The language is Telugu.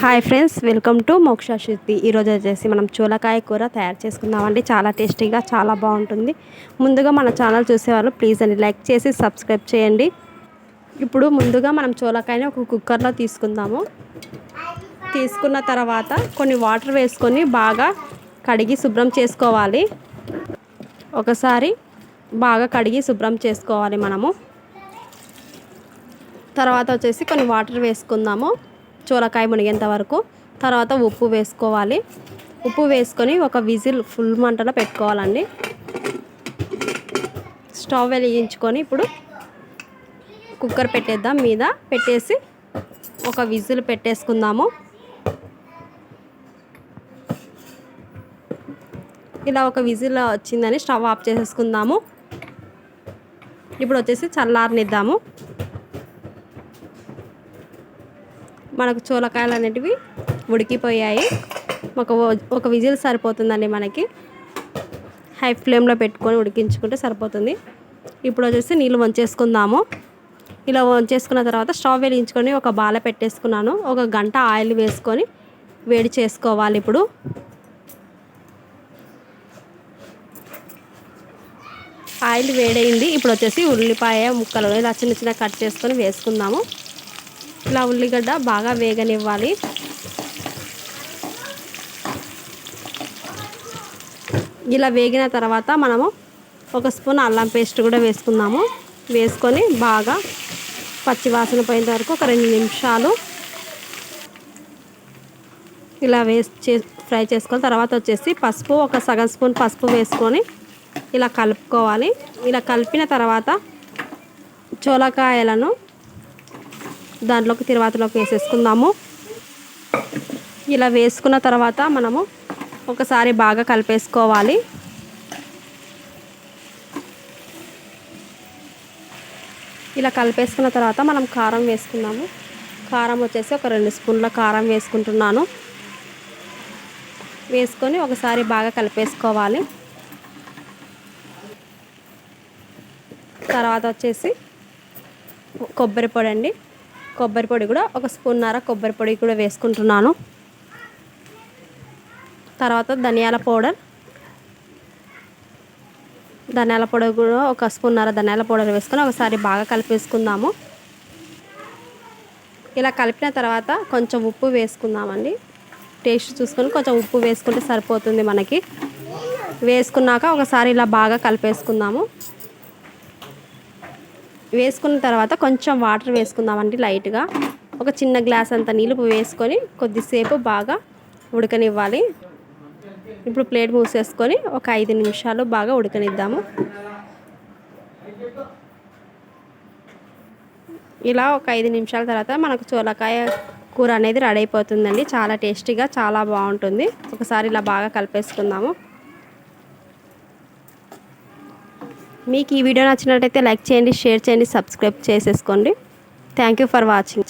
హాయ్ ఫ్రెండ్స్ వెల్కమ్ టు మోక్ష శుద్ధి ఈరోజు వచ్చేసి మనం చూలకాయ కూర తయారు చేసుకుందామండి. చాలా టేస్టీగా చాలా బాగుంటుంది. ముందుగా మన ఛానల్ చూసేవాళ్ళు ప్లీజ్ అండి లైక్ చేసి సబ్స్క్రైబ్ చేయండి. ఇప్పుడు ముందుగా మనం చూలకాయని ఒక కుక్కర్లో తీసుకుందాము. తీసుకున్న తర్వాత కొన్ని వాటర్ వేసుకొని బాగా కడిగి శుభ్రం చేసుకోవాలి. ఒకసారి బాగా కడిగి శుభ్రం చేసుకోవాలి మనము. తర్వాత వచ్చేసి కొన్ని వాటర్ వేసుకుందాము. చోలకాయ మునిగేంత వరకు తర్వాత ఉప్పు వేసుకోవాలి. ఉప్పు వేసుకొని ఒక విజిల్ ఫుల్ మంటలో పెట్టుకోవాలండి. స్టవ్ వెలిగించుకొని ఇప్పుడు కుక్కర్ పెట్టేద్దాం. మీద పెట్టేసి ఒక విజిల్ పెట్టేసుకుందాము. ఇలా ఒక విజిల్ వచ్చిందని స్టవ్ ఆఫ్ చేసేసుకుందాము. ఇప్పుడు వచ్చేసి చల్లారనిద్దాము. మనకు చూలకాయలు అనేటివి ఉడికిపోయాయి. ఒక ఒక విజిల్ సరిపోతుందండి మనకి. హై ఫ్లేమ్లో పెట్టుకొని ఉడికించుకుంటే సరిపోతుంది. ఇప్పుడు వచ్చేసి నీళ్ళు వంచేసుకుందాము. ఇలా వంచేసుకున్న తర్వాత స్టవ్ వెలిగించుకొని ఒక బాల పెట్టేసుకున్నాను. ఒక గంట ఆయిల్ వేసుకొని వేడి చేసుకోవాలి ఇప్పుడు. ఆయిల్ వేడైంది. ఇప్పుడు వచ్చేసి ఉల్లిపాయ ముక్కలు ఇలా చిన్న చిన్న కట్ చేసుకొని వేసుకుందాము. ఇలా ఉల్లిగడ్డ బాగా వేగనివ్వాలి. ఇలా వేగిన తర్వాత మనము ఒక స్పూన్ అల్లం పేస్ట్ కూడా వేసుకుందాము. వేసుకొని బాగా పచ్చివాసన పోయేంత వరకు ఒక రెండు నిమిషాలు ఇలా వేసి చే ఫ్రై చేసుకొని తర్వాత వచ్చేసి పసుపు ఒక సగం స్పూన్ పసుపు వేసుకొని ఇలా కలుపుకోవాలి. ఇలా కలిపిన తర్వాత చోలకాయలను దాంట్లోకి తిరువాతలోకి వేసేసుకుందాము. ఇలా వేసుకున్న తర్వాత మనము ఒకసారి బాగా కలిపేసుకోవాలి. ఇలా కలిపేసుకున్న తర్వాత మనం కారం వేసుకుందాము. కారం వచ్చేసి ఒక రెండు స్పూన్ల కారం వేసుకుంటున్నాను. వేసుకొని ఒకసారి బాగా కలిపేసుకోవాలి. తర్వాత వచ్చేసి కొబ్బరి పొడి అండి కొబ్బరి పొడి కూడా ఒక స్పూన్నర కొబ్బరి పొడి కూడా వేసుకుంటున్నాను. తర్వాత ధనియాల పౌడర్. ధనియాల పొడి కూడా ఒక స్పూన్నర ధనియాల పౌడర్ వేసుకొని ఒకసారి బాగా కలిపేసుకుందాము. ఇలా కలిపిన తర్వాత కొంచెం ఉప్పు వేసుకుందామండి. టేస్ట్ చూసుకొని కొంచెం ఉప్పు వేసుకుంటే సరిపోతుంది మనకి. వేసుకున్నాక ఒకసారి ఇలా బాగా కలిపేసుకుందాము. వేసుకున్న తర్వాత కొంచెం వాటర్ వేసుకుందామండి లైట్గా. ఒక చిన్న గ్లాస్ అంత నీళ్ళు వేసుకొని కొద్దిసేపు బాగా ఉడకనివ్వాలి. ఇప్పుడు ప్లేట్ మూసేసుకొని ఒక ఐదు నిమిషాలు బాగా ఉడకనిద్దాము. ఇలా ఒక ఐదు నిమిషాల తర్వాత మనకు చోలకాయ కూర అనేది రెడీ అయిపోతుందండి. చాలా టేస్టీగా చాలా బాగుంటుంది. ఒకసారి ఇలా బాగా కలిపేసుకుందాము. మీకు ఈ వీడియో నచ్చినట్టయితే లైక్ చేయండి షేర్ చేయండి సబ్స్క్రైబ్ చేసేసుకోండి. Thank you for watching